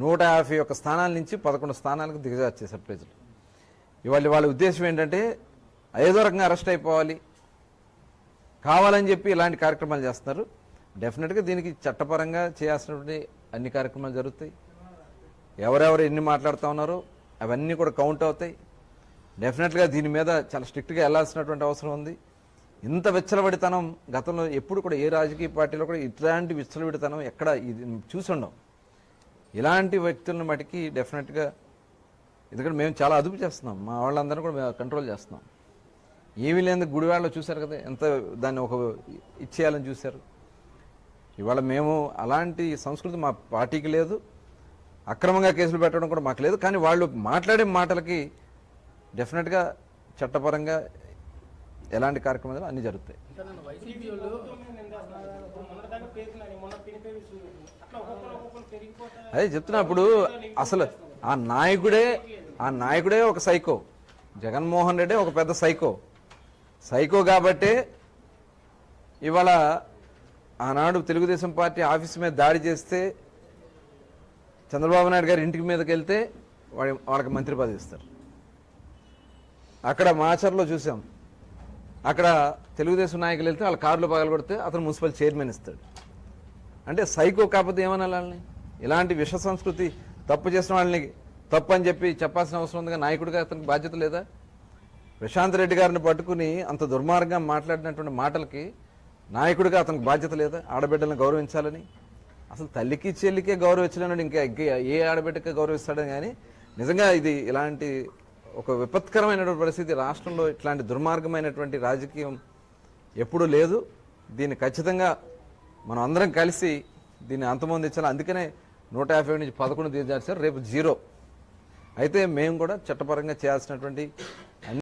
నూట యాభై ఒక్క స్థానాల నుంచి పదకొండు స్థానాలకు దిగజార్చేశారు ప్రజలు. ఇవాళ వాళ్ళ ఉద్దేశం ఏంటంటే ఏదో రకంగా అరెస్ట్ అయిపోవాలి. కావాలని చెప్పి ఇలాంటి కార్యక్రమాలు చేస్తున్నారు. డెఫినెట్గా దీనికి చట్టపరంగా చేయాల్సినటువంటి అన్ని కార్యక్రమాలు జరుగుతాయి. ఎవరెవరు ఎన్ని మాట్లాడుతూ ఉన్నారో అవన్నీ కూడా కౌంట్ అవుతాయి. డెఫినెట్గా దీని మీద చాలా స్ట్రిక్ట్గా వెళ్ళాల్సినటువంటి అవసరం ఉంది. ఇంత విచ్చలవిడితనం గతంలో ఎప్పుడు కూడా ఏ రాజకీయ పార్టీలో కూడా ఇట్లాంటి విచ్చలవిడితనం ఎక్కడ ఇది చూసి ఇలాంటి వ్యక్తులను మటుకి డెఫినెట్గా ఎందుకంటే మేము చాలా అదుపు చేస్తున్నాం. మా వాళ్ళందరూ కూడా మేము కంట్రోల్ చేస్తున్నాం. ఏమీ లేని గుడివాడలో చూశారు కదా ఎంత దాన్ని ఒక ఇచ్చేయాలని చూశారు. ఇవాళ మేము అలాంటి సంస్కృతి మా పార్టీకి లేదు. అక్రమంగా కేసులు పెట్టడం కూడా మాకు లేదు. కానీ వాళ్ళు మాట్లాడే మాటలకి డెఫినెట్గా చట్టపరంగా ఎలాంటి కార్యక్రమాలు అన్నీ జరుగుతాయి. అదే చెప్తున్నా అప్పుడు అసలు ఆ నాయకుడే ఆ నాయకుడే ఒక సైకో. జగన్మోహన్ రెడ్డి ఒక పెద్ద సైకో. సైకో కాబట్టే ఇవాళ ఆనాడు తెలుగుదేశం పార్టీ ఆఫీస్ మీద దాడి చేస్తే చంద్రబాబు నాయుడు గారి ఇంటికి మీదకి వెళ్తే వాడి వాళ్ళకి మంత్రి పదవి ఇస్తారు. అక్కడ మాచర్లో చూసాం. అక్కడ తెలుగుదేశం నాయకులు వెళ్తే వాళ్ళ కార్లు పగలగొడితే అతను మున్సిపల్ చైర్మన్ ఇస్తాడు. అంటే సైకో కాకపోతే ఏమనాలి వాళ్ళని? ఇలాంటి విష సంస్కృతి తప్పు చేసిన వాళ్ళని తప్పు అని చెప్పి చెప్పాల్సిన అవసరం ఉందిగా? నాయకుడిగా అతనికి బాధ్యత లేదా? ప్రశాంత్ రెడ్డి గారిని పట్టుకుని అంత దుర్మార్గంగా మాట్లాడినటువంటి మాటలకి నాయకుడిగా అతనికి బాధ్యత లేదా? ఆడబిడ్డలను గౌరవించాలని? అసలు తల్లికి చెల్లికే గౌరవించలేను ఇంకా ఇంకా ఏ ఆడబిడ్డకే గౌరవిస్తాడని కానీ నిజంగా ఇది ఇలాంటి ఒక విపత్కరమైనటువంటి పరిస్థితి. రాష్ట్రంలో ఇట్లాంటి దుర్మార్గమైనటువంటి రాజకీయం ఎప్పుడూ లేదు. దీన్ని ఖచ్చితంగా మనం అందరం కలిసి దీన్ని అంతమొందించాలి అందుకనే నూట యాభై నుంచి పదకొండు దిగజార్చారు రేపు జీరో. అయితే మేము కూడా చట్టపరంగా చేయాల్సినటువంటి